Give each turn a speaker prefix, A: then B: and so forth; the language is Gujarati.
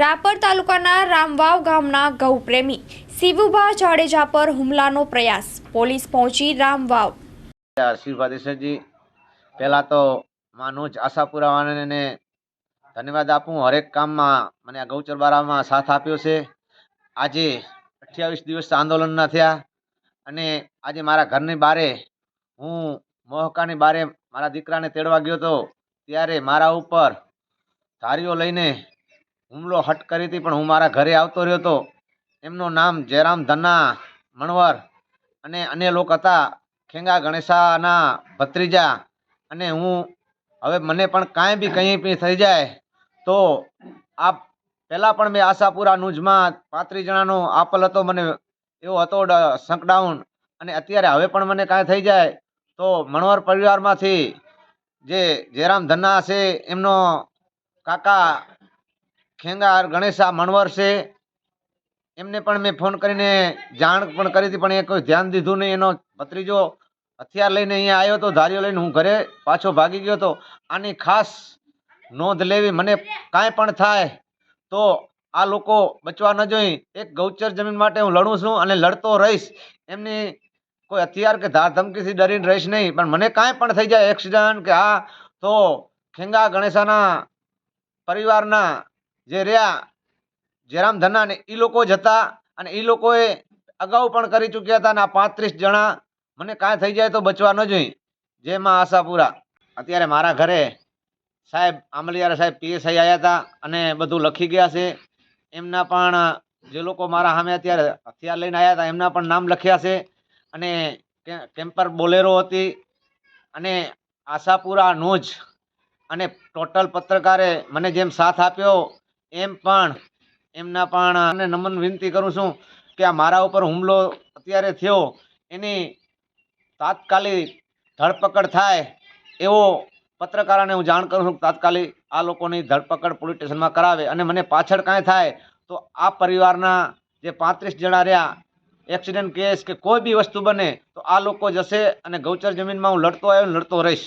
A: રાપર તાલુકાના રામવાવ ગામના ગૌપ્રેમી શિવુભા જાડેજા પર હુમલાનો પ્રયાસ. પોલીસ પહોંચી રામવાવ.
B: આશીર્વાદ ઈશ્વરજી પહેલાં તો માનુજ આશાપુરાવાને ધન્યવાદ આપું. હરેક કામમાં મને આ ગૌચર બારામાં સાથ આપ્યો છે. આજે અઠ્યાવીસ દિવસ આંદોલનના થયા અને આજે મારા ઘરની બારે હું મોહકાની બારે મારા દીકરાને તેડવા ગયો હતો ત્યારે મારા ઉપર ધારીઓ લઈને હુમલો હટ કરી હતી, પણ હું મારા ઘરે આવતો રહ્યો હતો. એમનું નામ જયરામ ધન્ના મણવર અને અન્ય લોકો હતા, ખેંગા ગણેશાના ભત્રીજા. અને હું, હવે મને પણ કાંઈ બી કંઈ બી થઈ જાય, તો આ પહેલાં પણ મેં આશાપુરા ન્યૂઝમાં પાંત્રીસ જણાનો આપલ હતો, મને એવો હતો શંકડાઉન અને અત્યારે હવે પણ મને કાંઈ થઈ જાય, તો મણવર પરિવારમાંથી જે જયરામ ધન્ના છે, એમનો કાકા ખેંગા ગણેશા મણવર છે. એમને પણ મેં ફોન કરીને જાણ પણ કરી હતી, પણ એ કોઈ ધ્યાન દીધું નહીં. એનો ભત્રીજો હથિયાર લઈને અહીંયા આવ્યો હતો ધારીઓ લઈને હું ઘરે પાછો ભાગી ગયો હતો. આની ખાસ નોંધ લેવી મને કાંઈ પણ થાય તો આ લોકો બચવા ન જોઈ. એક ગૌચર જમીન માટે હું લડું છું અને લડતો રહીશ. એમની કોઈ હથિયાર કે ધાર ધમકીથી ડરીને રહીશ નહીં, પણ મને કાંઈ પણ થઈ જાય. એક્સિડન્ટ કે આ, તો ખેંગા ગણેશાના પરિવારના જે રહ્યા, જયરામ ધન્ના ને એ લોકો જ હતા અને એ લોકોએ અગાઉ પણ કરી ચૂક્યા હતા અને આ પાંત્રીસ જણા, મને કાંઈ થઈ જાય તો બચવા ન જોઈએ. જેમાં આશાપુરા. અત્યારે મારા ઘરે સાહેબ આમલિયારા સાહેબ પીએસઆઈ આવ્યા હતા અને બધું લખી ગયા છે. એમના પણ, જે લોકો મારા સામે અત્યારે હથિયાર લઈને આવ્યા હતા, એમના પણ નામ લખ્યા છે. અને કેમ્પર બોલેરો હતી અને આશાપુરા નોજ અને ટોટલ પત્રકારે મને જેમ સાથ આપ્યો એમ પણ, એમના પણ અને નમન વિનંતી કરું છું કે આ મારા ઉપર હુમલો અત્યારે થયો, એની તાત્કાલિક ધરપકડ થાય એવો પત્રકારોને હું જાણ કરું છું તાત્કાલિક આ લોકોની ધરપકડ પોલીસ સ્ટેશનમાં કરાવે અને મને પાછળ કાંઈ થાય તો આ પરિવારના જે પાંત્રીસ જણા રહ્યા, એક્સિડન્ટ કેસ કે કોઈ બી વસ્તુ બને તો આ લોકો જશે અને ગૌચર જમીનમાં હું લડતો આવ્યો લડતો રહીશ.